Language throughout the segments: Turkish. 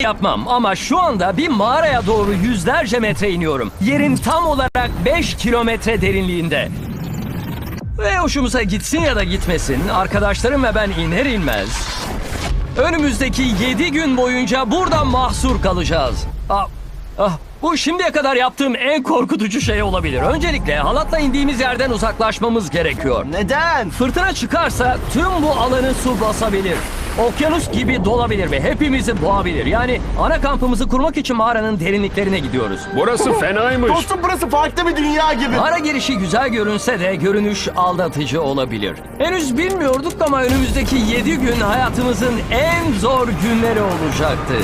yapmam ama şu anda bir mağaraya doğru yüzlerce metre iniyorum. Yerin tam olarak 5 kilometre derinliğinde. Ve hoşumuza gitsin ya da gitmesin arkadaşlarım ve ben iner inmez. Önümüzdeki 7 gün boyunca burada mahsur kalacağız. Ah, ah, bu şimdiye kadar yaptığım en korkutucu şey olabilir. Öncelikle halatla indiğimiz yerden uzaklaşmamız gerekiyor. Neden? Fırtına çıkarsa tüm bu alanı su basabilir. Okyanus gibi dolabilir ve hepimizi boğabilir. Yani ana kampımızı kurmak için mağaranın derinliklerine gidiyoruz. Burası fenaymış. Dostum burası farklı bir dünya gibi. Mağara girişi güzel görünse de görünüş aldatıcı olabilir. Henüz bilmiyorduk ama önümüzdeki 7 gün hayatımızın en zor günleri olacaktı.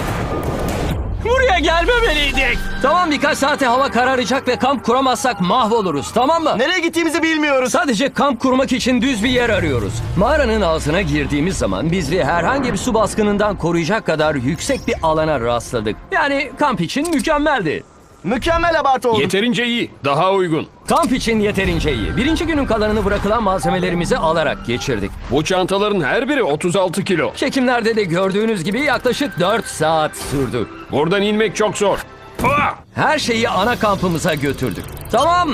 Buraya gelmemeliydik. Tamam birkaç saate hava kararacak ve kamp kuramazsak mahvoluruz tamam mı? Nereye gittiğimizi bilmiyoruz. Sadece kamp kurmak için düz bir yer arıyoruz. Mağaranın altına girdiğimiz zaman bizi herhangi bir su baskınından koruyacak kadar yüksek bir alana rastladık. Yani kamp için mükemmeldi. Mükemmel abartı oldu. Yeterince iyi. Daha uygun. Kamp için yeterince iyi. Birinci günün kalanını bırakılan malzemelerimizi alarak geçirdik. Bu çantaların her biri 36 kilo. Çekimlerde de gördüğünüz gibi yaklaşık 4 saat sürdü. Buradan inmek çok zor. Pah! Her şeyi ana kampımıza götürdük. Tamam.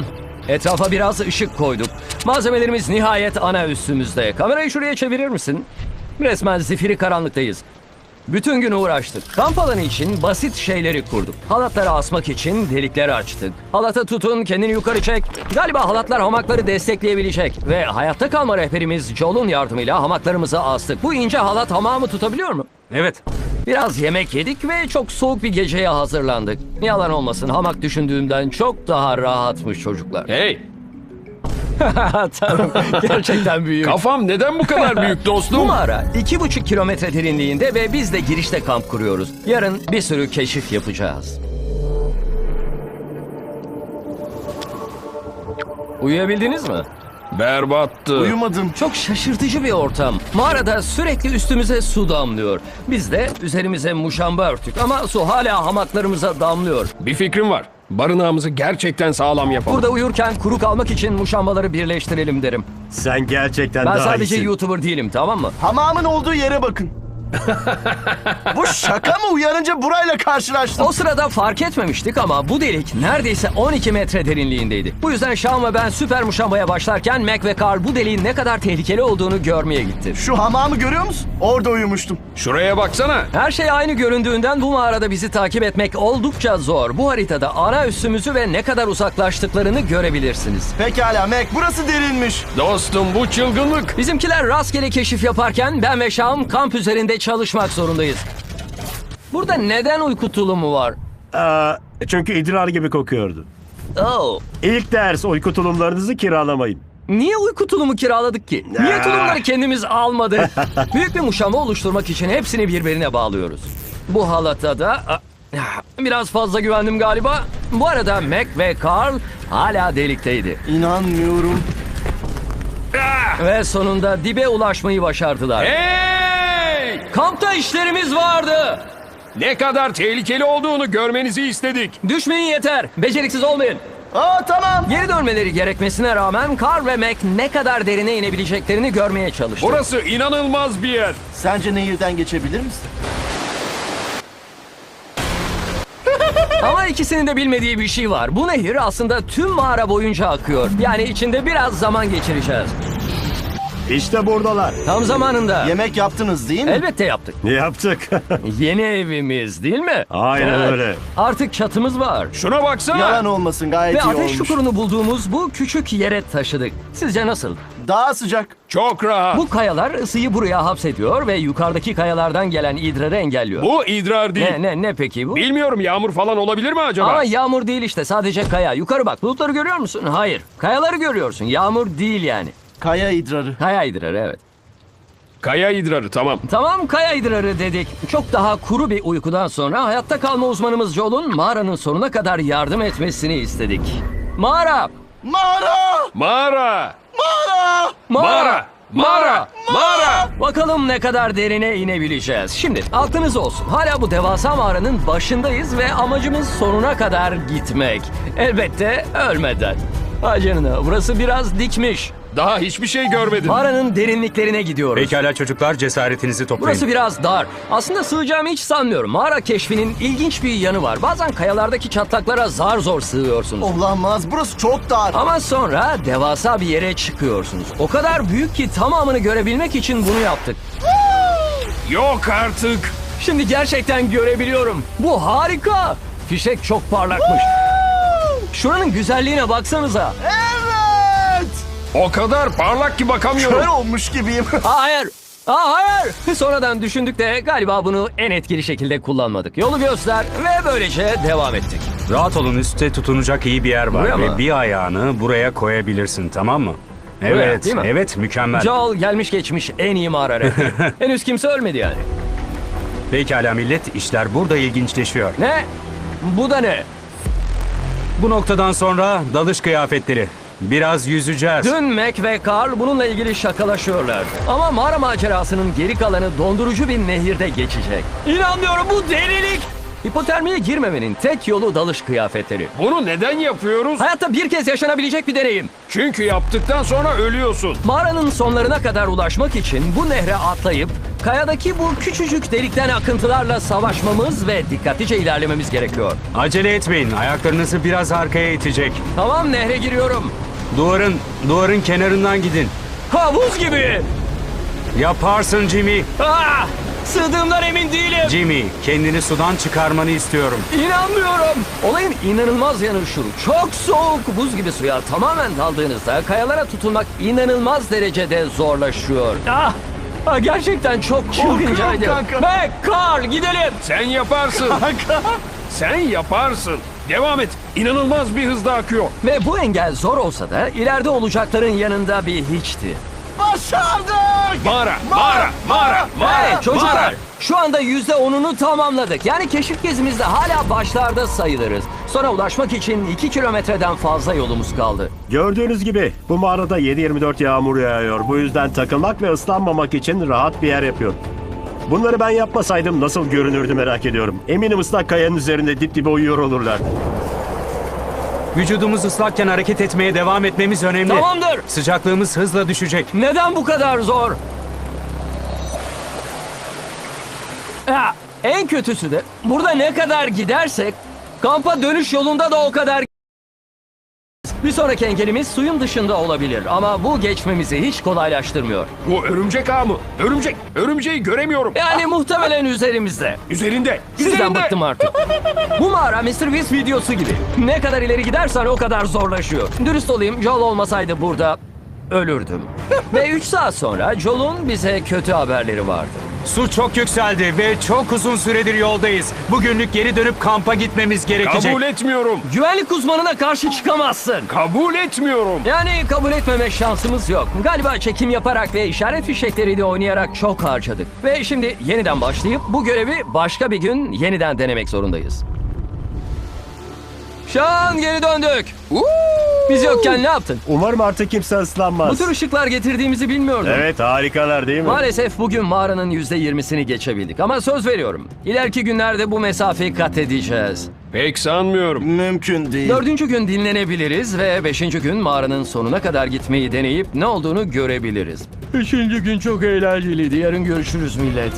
Etrafa biraz ışık koyduk. Malzemelerimiz nihayet ana üstümüzde. Kamerayı şuraya çevirir misin? Resmen zifiri karanlıktayız. Bütün gün uğraştık. Kamp alanı için basit şeyleri kurduk. Halatları asmak için delikler açtık. Halata tutun, kendini yukarı çek. Galiba halatlar hamakları destekleyebilecek. Ve hayatta kalma rehberimiz Joel'un yardımıyla hamaklarımızı astık. Bu ince halat hamamı tutabiliyor mu? Evet. Biraz yemek yedik ve çok soğuk bir geceye hazırlandık. Yalan olmasın hamak düşündüğümden çok daha rahatmış çocuklar. Hey, Tanrım gerçekten büyük. kafam neden bu kadar büyük Bu dostum? mağara iki buçuk kilometre derinliğinde ve biz de girişte kamp kuruyoruz. Yarın bir sürü keşif yapacağız. Uyuyabildiniz mi? Berbattı. Uyumadım. Çok şaşırtıcı bir ortam. Mağarada sürekli üstümüze su damlıyor. Biz de üzerimize muşamba örtük ama su hala hamaklarımıza damlıyor. Bir fikrim var. Barınağımızı gerçekten sağlam yapalım. Burada uyurken kuru kalmak için muşambaları birleştirelim derim. Sen gerçekten Ben daha sadece iyisin. YouTuber değilim tamam mı? Hamamın olduğu yere bakın. Bu şaka mı? Uyanınca burayla karşılaştım. O sırada fark etmemiştik ama bu delik neredeyse 12 metre derinliğindeydi. Bu yüzden Sean ve ben süper muşambaya başlarken Mac ve Carl bu deliğin ne kadar tehlikeli olduğunu görmeye gitti. Şu hamamı görüyor musun? Orada uyumuştum. Şuraya baksana. Her şey aynı göründüğünden bu mağarada bizi takip etmek oldukça zor. Bu haritada ana üssümüzü ve ne kadar uzaklaştıklarını görebilirsiniz. Pekala Mac burası derinmiş. Dostum bu çılgınlık. Bizimkiler rastgele keşif yaparken ben ve Sean kamp üzerinde çalışmak zorundayız. Burada neden uyku tulumu var? Aa, çünkü idrar gibi kokuyordu. Oh. İlk ders uyku tulumlarınızı kiralamayın. Niye uyku tulumu kiraladık ki? Niye tulumları kendimiz almadık? Büyük bir muşamba oluşturmak için hepsini birbirine bağlıyoruz. Bu halata da biraz fazla güvendim galiba. Bu arada Mac ve Carl hala delikteydi. İnanmıyorum. Ve sonunda dibe ulaşmayı başardılar. Hey! Kampta işlerimiz vardı. Ne kadar tehlikeli olduğunu görmenizi istedik. Düşmeyin yeter. Beceriksiz olmayın. Aa tamam. Geri dönmeleri gerekmesine rağmen Carl ve Mac ne kadar derine inebileceklerini görmeye çalıştı. Burası inanılmaz bir yer. Sence nehirden geçebilir misin? Ama ikisinin de bilmediği bir şey var. Bu nehir aslında tüm mağara boyunca akıyor. Yani içinde biraz zaman geçireceğiz. İşte buradalar. Tam zamanında. Yemek yaptınız değil mi? Elbette yaptık. Ne yaptık? Yeni evimiz değil mi? Aynen öyle. Artık çatımız var. Şuna baksana. Yalan olmasın gayet Ve iyi ateş olmuş. çukurunu bulduğumuz bu küçük yere taşıdık. Sizce nasıl? Daha sıcak. Çok rahat. Bu kayalar ısıyı buraya hapsediyor ve yukarıdaki kayalardan gelen idrarı engelliyor. Bu idrar değil. Ne ne ne peki bu? Bilmiyorum yağmur falan olabilir mi acaba? Ama yağmur değil işte sadece kaya. Yukarı bak bulutları görüyor musun? Hayır. Kayaları görüyorsun. Yağmur değil yani. Kaya idrarı. Kaya idrarı evet. Kaya idrarı tamam. Tamam kaya idrarı dedik. Çok daha kuru bir uykudan sonra hayatta kalma uzmanımız Joel'un mağaranın sonuna kadar yardım etmesini istedik. Mağara! Mağara! Mağara. Mağara! Mağara. Mağara. Mağara. Bakalım ne kadar derine inebileceğiz. Şimdi aklınız olsun. Hala bu devasa mağaranın başındayız ve amacımız sonuna kadar gitmek. Elbette ölmeden. Ay canına burası biraz dikmiş. Daha hiçbir şey görmedim. Mağaranın derinliklerine gidiyoruz. Pekala çocuklar cesaretinizi toplayın. Burası biraz dar. Aslında sığacağımı hiç sanmıyorum. Mağara keşfinin ilginç bir yanı var. Bazen kayalardaki çatlaklara zar zor sığıyorsunuz. Olamaz burası çok dar. Ama sonra devasa bir yere çıkıyorsunuz. O kadar büyük ki tamamını görebilmek için bunu yaptık. Yok artık. Şimdi gerçekten görebiliyorum. Bu harika. Fişek çok parlakmış. Şuranın güzelliğine baksanıza. Evet. O kadar parlak ki bakamıyorum. Kör olmuş gibiyim. Aa, hayır. Aa, hayır. Sonradan düşündük de galiba bunu en etkili şekilde kullanmadık. Yolu göster ve böylece devam ettik. Rahat olun üstte tutunacak iyi bir yer var Buraya ve mı? bir ayağını buraya koyabilirsin tamam mı? Buraya, Evet, değil mi? evet mükemmel. Joel gelmiş geçmiş en iyi mağara. Henüz kimse ölmedi yani. Pekala millet işler burada ilginçleşiyor. Ne? Bu da ne? Bu noktadan sonra dalış kıyafetleri. Biraz yüzeceğiz. Dün Mac ve Carl bununla ilgili şakalaşıyorlar. Ama mağara macerasının geri kalanı dondurucu bir nehirde geçecek. İnanmıyorum bu delilik. Hipotermiye girmemenin tek yolu dalış kıyafetleri. Bunu neden yapıyoruz? Hayatta bir kez yaşanabilecek bir deneyim. Çünkü yaptıktan sonra ölüyorsun. Mağaranın sonlarına kadar ulaşmak için bu nehre atlayıp kayadaki bu küçücük delikten akıntılarla savaşmamız ve dikkatlice ilerlememiz gerekiyor. Acele etmeyin. Ayaklarınızı biraz arkaya itecek. Tamam nehre giriyorum. Duvarın, duvarın kenarından gidin. Havuz gibi. Yaparsın Jimmy. Ah! Sığdığımdan emin değilim. Jimmy, kendini sudan çıkarmanı istiyorum. İnanmıyorum. Olayın inanılmaz yanı şu. Çok soğuk buz gibi suya tamamen daldığınızda kayalara tutunmak inanılmaz derecede zorlaşıyor. Ah! Ah, gerçekten çok çılgıncaydı. kanka. Mac, Carl gidelim. Sen yaparsın. Sen yaparsın. Devam et. İnanılmaz bir hızda akıyor. Ve bu engel zor olsa da ileride olacakların yanında bir hiçti. Başardık. Mağara, mağara, mağara, mağara. Evet çocuklar mağara. şu anda yüzde onunu tamamladık. Yani keşif gezimizde hala başlarda sayılırız. Sonra ulaşmak için 2 kilometreden fazla yolumuz kaldı. Gördüğünüz gibi bu mağarada 7-24 yağmur yağıyor. Bu yüzden takılmak ve ıslanmamak için rahat bir yer yapıyorum. Bunları ben yapmasaydım nasıl görünürdü merak ediyorum. Eminim ıslak kayanın üzerinde dip dibe uyuyor olurlardı. Vücudumuz ıslakken hareket etmeye devam etmemiz önemli. Tamamdır. Sıcaklığımız hızla düşecek. Neden bu kadar zor? Ya, en kötüsü de burada ne kadar gidersek kampa dönüş yolunda da o kadar bir sonraki engelimiz suyun dışında olabilir ama bu geçmemizi hiç kolaylaştırmıyor. Bu örümcek ağı mı? Örümcek. Örümceği göremiyorum. Yani muhtemelen üzerimizde. Üzerinde. Sizden Üzerinde. bıktım artık. Bu mağara Mr. Beast videosu gibi. Ne kadar ileri gidersen o kadar zorlaşıyor. Dürüst olayım Joel olmasaydı burada ölürdüm. Ve 3 saat sonra Joel'un bize kötü haberleri vardı. Su çok yükseldi ve çok uzun süredir yoldayız. Bugünlük geri dönüp kampa gitmemiz gerekecek. Kabul etmiyorum. Güvenlik uzmanına karşı çıkamazsın. Kabul etmiyorum. Yani kabul etmeme şansımız yok. Galiba çekim yaparak ve işaret fişekleriyle oynayarak çok harcadık. Ve şimdi yeniden başlayıp bu görevi başka bir gün yeniden denemek zorundayız. Şan geri döndük. Biz yokken ne yaptın? Umarım artık kimse Bu ıslanmaz. tür ışıklar getirdiğimizi bilmiyordum. Evet harikalar değil mi? Maalesef bugün mağaranın %20'sini geçebildik. Ama söz veriyorum. İleriki günlerde bu mesafeyi kat edeceğiz. Pek sanmıyorum. Mümkün değil. Dördüncü gün dinlenebiliriz ve beşinci gün mağaranın sonuna kadar gitmeyi deneyip ne olduğunu görebiliriz. Beşinci gün çok eğlenceliydi. Yarın görüşürüz millet.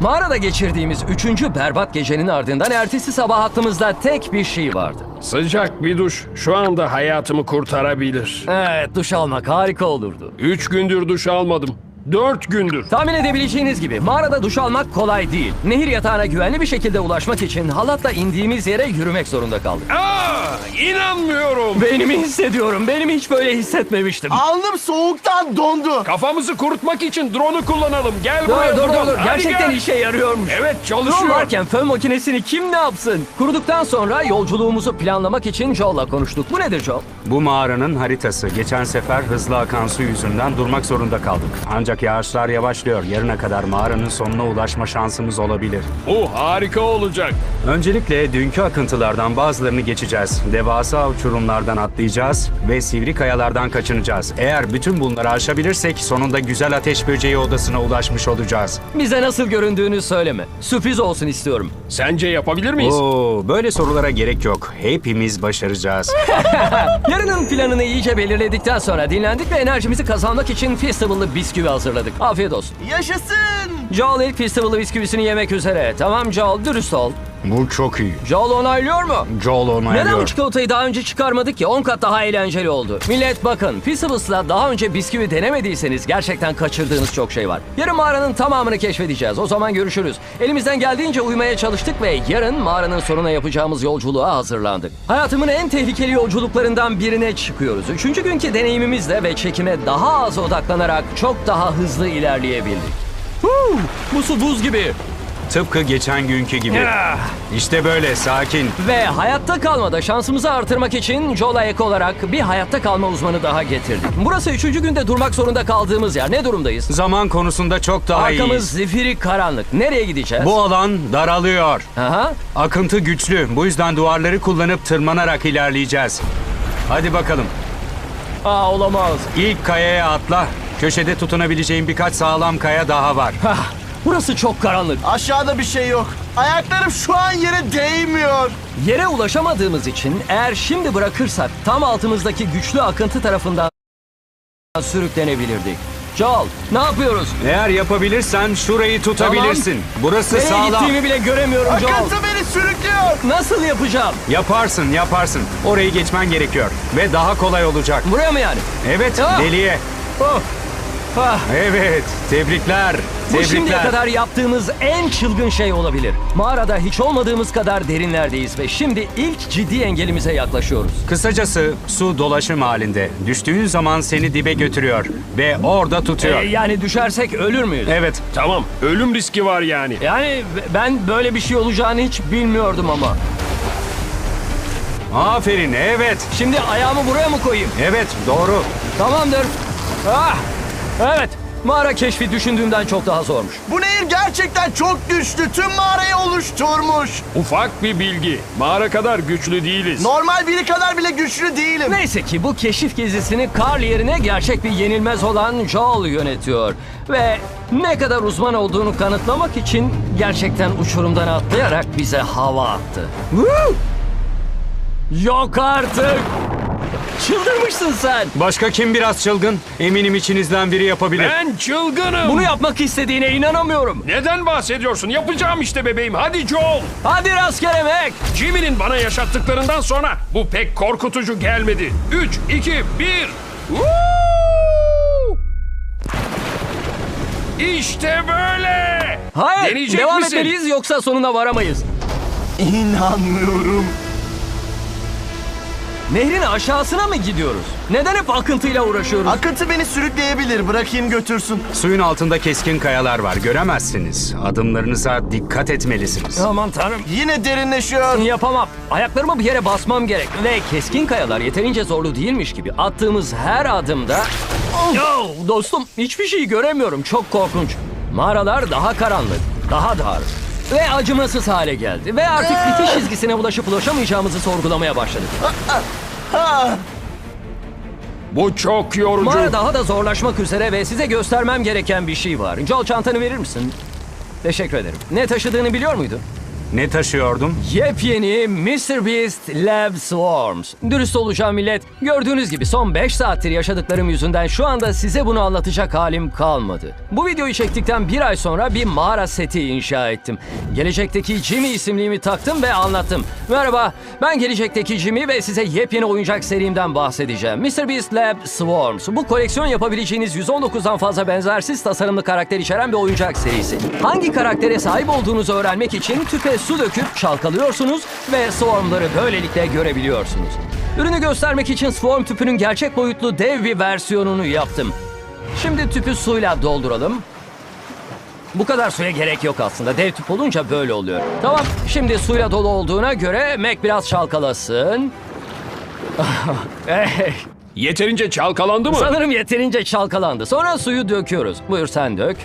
Mağarada geçirdiğimiz üçüncü berbat gecenin ardından ertesi sabah aklımızda tek bir şey vardı. Sıcak bir duş şu anda hayatımı kurtarabilir. Evet duş almak harika olurdu. Üç gündür duş almadım. Dört gündür. Tahmin edebileceğiniz gibi mağarada duş almak kolay değil. Nehir yatağına güvenli bir şekilde ulaşmak için halatla indiğimiz yere yürümek zorunda kaldık. Aa, inanmıyorum. Beynimi hissediyorum. Beynimi hiç böyle hissetmemiştim. Alnım soğuktan dondu. Kafamızı kurutmak için drone'u kullanalım. Gel Dur buraya dur dur dur. Hadi Gerçekten gel. işe yarıyormuş. Evet Drone çalışıyor. varken fön makinesini kim ne yapsın? Kuruduktan sonra yolculuğumuzu planlamak için Joel'la konuştuk. Bu nedir Joel? Bu mağaranın haritası. Geçen sefer hızlı akan su yüzünden durmak zorunda kaldık. Ancak Ancak yağışlar yavaşlıyor. Yarına kadar mağaranın sonuna ulaşma şansımız olabilir. Bu harika olacak. Öncelikle dünkü akıntılardan bazılarını geçeceğiz. Devasa uçurumlardan atlayacağız ve sivri kayalardan kaçınacağız. Eğer bütün bunları aşabilirsek sonunda güzel ateş böceği odasına ulaşmış olacağız. Bize nasıl göründüğünü söyleme. Sürpriz olsun istiyorum. Sence yapabilir miyiz? Oo, böyle sorulara gerek yok. Hepimiz başaracağız. Yarının planını iyice belirledikten sonra dinlendik ve enerjimizi kazanmak için festival'lı bisküvi hazırladık. Afiyet olsun. Yaşasın. Joel ilk festival'lı bisküvisini yemek üzere. Tamam Joel dürüst ol. Bu çok iyi. Joel onaylıyor mu? Joel Neden bu onaylıyor. çikolatayı daha önce çıkarmadık ki? 10 kat daha eğlenceli oldu. Millet bakın, Fissibles'la daha önce bisküvi denemediyseniz gerçekten kaçırdığınız çok şey var. Yarın mağaranın tamamını keşfedeceğiz. O zaman görüşürüz. Elimizden geldiğince uyumaya çalıştık ve yarın mağaranın sonuna yapacağımız yolculuğa hazırlandık. Hayatımın en tehlikeli yolculuklarından birine çıkıyoruz. Üçüncü günkü deneyimimizle ve çekime daha az odaklanarak çok daha hızlı ilerleyebildik. Huu, bu su buz gibi. Tıpkı geçen günkü gibi. İşte böyle sakin. Ve hayatta kalmada şansımızı artırmak için Joel'a ek olarak bir hayatta kalma uzmanı daha getirdik. Burası üçüncü günde durmak zorunda kaldığımız yer. Ne durumdayız? Zaman konusunda çok daha Arkamız iyiyiz. zifiri karanlık. Nereye gideceğiz? Bu alan daralıyor. Aha. Akıntı güçlü. Bu yüzden duvarları kullanıp tırmanarak ilerleyeceğiz. Hadi bakalım. Aa olamaz. İlk kayaya atla. Köşede tutunabileceğin birkaç sağlam kaya daha var. Hah, burası çok karanlık. Aşağıda bir şey yok. Ayaklarım şu an yere değmiyor. Yere ulaşamadığımız için eğer şimdi bırakırsak tam altımızdaki güçlü akıntı tarafından sürüklenebilirdik. Joel, ne yapıyoruz? Eğer yapabilirsen şurayı tutabilirsin. Burası Nereye sağlam. gittiğimi bile göremiyorum Joel. Akıntı beni sürüklüyor. Nasıl yapacağım? Yaparsın, yaparsın. Orayı geçmen gerekiyor. Ve daha kolay olacak. Buraya mı yani? Evet, Ah! deliye. Oh. Ah. Evet, tebrikler. Bu şimdiye kadar yaptığımız en çılgın şey olabilir. Mağarada hiç olmadığımız kadar derinlerdeyiz ve şimdi ilk ciddi engelimize yaklaşıyoruz. Kısacası su dolaşım halinde. Düştüğün zaman seni dibe götürüyor ve orada tutuyor. Ee, yani düşersek ölür müyüz? Evet, Tamam. Ölüm riski var yani. Yani ben böyle bir şey olacağını hiç bilmiyordum ama. aferin, evet. Şimdi ayağımı buraya mı koyayım? Evet, doğru. Tamamdır. Ah! Evet. Mağara keşfi düşündüğümden çok daha zormuş. Bu nehir gerçekten çok güçlü. Tüm mağarayı oluşturmuş. Ufak bir bilgi. Mağara kadar güçlü değiliz. Normal biri kadar bile güçlü değilim. Neyse ki bu keşif gezisini Carl yerine gerçek bir yenilmez olan Joel yönetiyor. Ve ne kadar uzman olduğunu kanıtlamak için gerçekten uçurumdan atlayarak bize hava attı. Woo! Yok artık! Çıldırmışsın sen! Başka kim biraz çılgın? Eminim içinizden biri yapabilir. Ben çılgınım. Bunu yapmak istediğine inanamıyorum. Neden bahsediyorsun? Yapacağım işte bebeğim. Hadi Joel. Hadi rastgele Mac! Jimmy'nin bana yaşattıklarından sonra bu pek korkutucu gelmedi. 3, 2, 1. İşte böyle. Hayır, Deneyecek devam misin? etmeliyiz yoksa sonuna varamayız. İnanmıyorum. Nehrin aşağısına mı gidiyoruz? Neden hep akıntıyla uğraşıyoruz? Akıntı beni sürükleyebilir. Bırakayım götürsün. Suyun altında keskin kayalar var. Göremezsiniz. Adımlarınıza dikkat etmelisiniz. Aman tanrım. Yine derinleşiyor. Yapamam. Ayaklarımı bir yere basmam gerek. Ve keskin kayalar yeterince zorlu değilmiş gibi attığımız her adımda... Yo, dostum hiçbir şey göremiyorum. Çok korkunç. Mağaralar daha karanlık, daha dar ve acımasız hale geldi. Ve artık bitiş çizgisine ulaşıp ulaşamayacağımızı sorgulamaya başladık. Bu çok yorucu. Mağara daha da zorlaşmak üzere ve size göstermem gereken bir şey var. Joel çantanı verir misin? Teşekkür ederim. Ne taşıdığını biliyor muydun? Ne taşıyordum? Yepyeni Mr. Beast Lab Swarms. Dürüst olacağım millet. Gördüğünüz gibi son 5 saattir yaşadıklarım yüzünden şu anda size bunu anlatacak halim kalmadı. Bu videoyu çektikten bir ay sonra bir mağara seti inşa ettim. Gelecekteki Jimmy isimliğimi taktım ve anlattım. Merhaba, ben gelecekteki Jimmy ve size yepyeni oyuncak serimden bahsedeceğim. Mr. Beast Lab Swarms. Bu koleksiyon yapabileceğiniz 119'dan fazla benzersiz tasarımlı karakter içeren bir oyuncak serisi. Hangi karaktere sahip olduğunuzu öğrenmek için tüpe su döküp çalkalıyorsunuz ve swarmları böylelikle görebiliyorsunuz. Ürünü göstermek için swarm tüpünün gerçek boyutlu dev bir versiyonunu yaptım. Şimdi tüpü suyla dolduralım. Bu kadar suya gerek yok aslında. Dev tüp olunca böyle oluyor. Tamam, şimdi suyla dolu olduğuna göre Mac biraz çalkalasın. Hey, Yeterince çalkalandı mı? Sanırım yeterince çalkalandı. Sonra suyu döküyoruz. Buyur sen dök.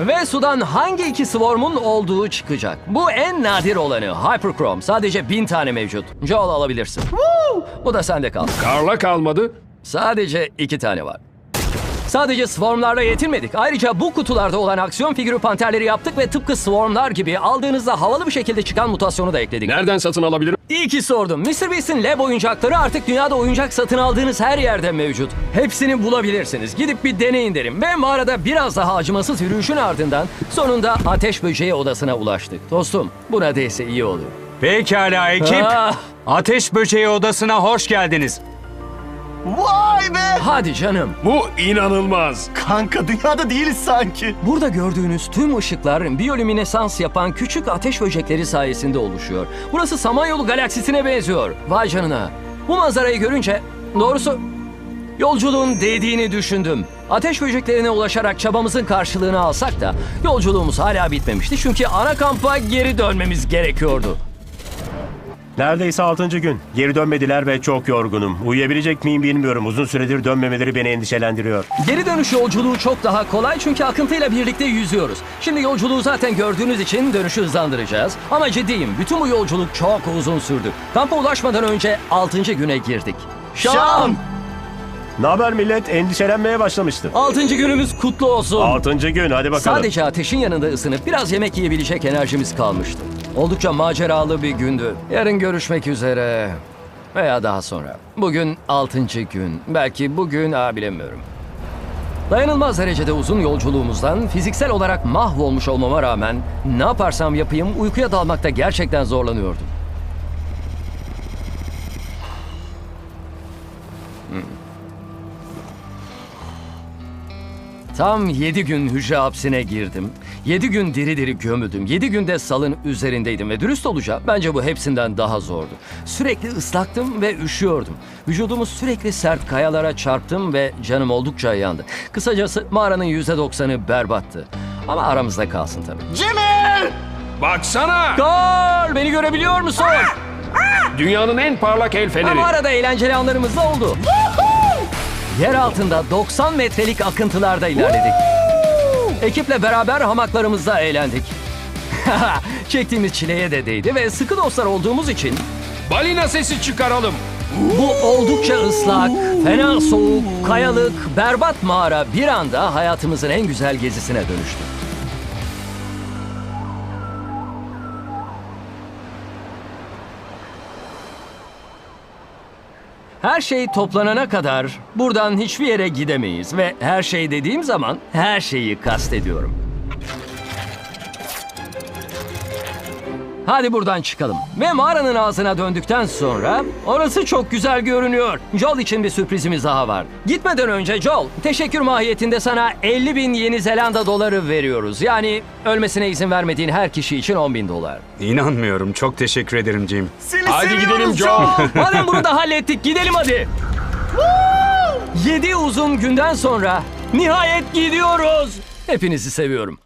Ve sudan hangi iki swarm'un olduğu çıkacak. Bu en nadir olanı. Hyperchrome. Sadece bin tane mevcut. Joel alabilirsin. Bu da sende kalsın. Karla kalmadı. Sadece iki tane var. Sadece swarmlarla yetinmedik. Ayrıca bu kutularda olan aksiyon figürü panterleri yaptık ve tıpkı swarmlar gibi aldığınızda havalı bir şekilde çıkan mutasyonu da ekledik. Nereden satın alabilirim? İyi ki sordum. Mr. Beast'in Lab oyuncakları artık dünyada oyuncak satın aldığınız her yerde mevcut. Hepsini bulabilirsiniz. Gidip bir deneyin derim. Ve mağarada biraz daha acımasız yürüyüşün ardından sonunda ateş böceği odasına ulaştık. Dostum bu neredeyse iyi olur. Pekala ekip. Ah, Ateş böceği odasına hoş geldiniz. Vay be! hadi canım. Bu inanılmaz. Kanka dünyada değiliz sanki. Burada gördüğünüz tüm ışıklar biyolüminesans yapan küçük ateş böcekleri sayesinde oluşuyor. Burası Samanyolu galaksisine benziyor. Vay canına. Bu manzarayı görünce doğrusu yolculuğun değdiğini düşündüm. Ateş böceklerine ulaşarak çabamızın karşılığını alsak da yolculuğumuz hala bitmemişti. Çünkü ana kampa geri dönmemiz gerekiyordu. Neredeyse 6. gün. Geri dönmediler ve çok yorgunum. Uyuyabilecek miyim bilmiyorum. Uzun süredir dönmemeleri beni endişelendiriyor. Geri dönüş yolculuğu çok daha kolay çünkü akıntıyla birlikte yüzüyoruz. Şimdi yolculuğu zaten gördüğünüz için dönüşü hızlandıracağız. Ama ciddiyim, bütün bu yolculuk çok uzun sürdü. Kampa ulaşmadan önce 6. güne girdik. Şam! Şam! Ne haber millet? Endişelenmeye başlamıştım. 6. günümüz kutlu olsun. 6. gün hadi bakalım. Sadece ateşin yanında ısınıp biraz yemek yiyebilecek enerjimiz kalmıştı. Oldukça maceralı bir gündü. Yarın görüşmek üzere. Veya daha sonra. Bugün 6. gün. Belki bugün, aa bilemiyorum. Dayanılmaz derecede uzun yolculuğumuzdan fiziksel olarak mahvolmuş olmama rağmen ne yaparsam yapayım uykuya dalmakta gerçekten zorlanıyordum. Hmm. Tam 7 gün hücre hapsine girdim. 7 gün diri diri gömüldüm. 7 günde salın üzerindeydim ve dürüst olacağım. Bence bu hepsinden daha zordu. Sürekli ıslaktım ve üşüyordum. Vücudumu sürekli sert kayalara çarptım ve canım oldukça yandı. Kısacası mağaranın %90'ı berbattı. Ama aramızda kalsın tabii. Jimmy! Baksana. Gol! Beni görebiliyor musun? Dünyanın en parlak el feneri. Ama arada eğlenceli anlarımız da oldu. Yer altında 90 metrelik akıntılarda ilerledik. Ekiple beraber hamaklarımızda eğlendik. Çektiğimiz çileye de değdi ve sıkı dostlar olduğumuz için Balina sesi çıkaralım. bu oldukça ıslak, fena soğuk, kayalık, berbat mağara bir anda hayatımızın en güzel gezisine dönüştü. Her şey toplanana kadar buradan hiçbir yere gidemeyiz ve her şey dediğim zaman her şeyi kastediyorum. Hadi buradan çıkalım. Ve mağaranın ağzına döndükten sonra orası çok güzel görünüyor. Joel için bir sürprizimiz daha var. Gitmeden önce Joel, teşekkür mahiyetinde sana 50 bin Yeni Zelanda doları veriyoruz. Yani ölmesine izin vermediğin her kişi için 10 bin dolar. İnanmıyorum. Çok teşekkür ederim Jim. Seni Hadi gidelim Joel. Joel. Madem bunu da hallettik gidelim hadi. 7 uzun günden sonra nihayet gidiyoruz. Hepinizi seviyorum.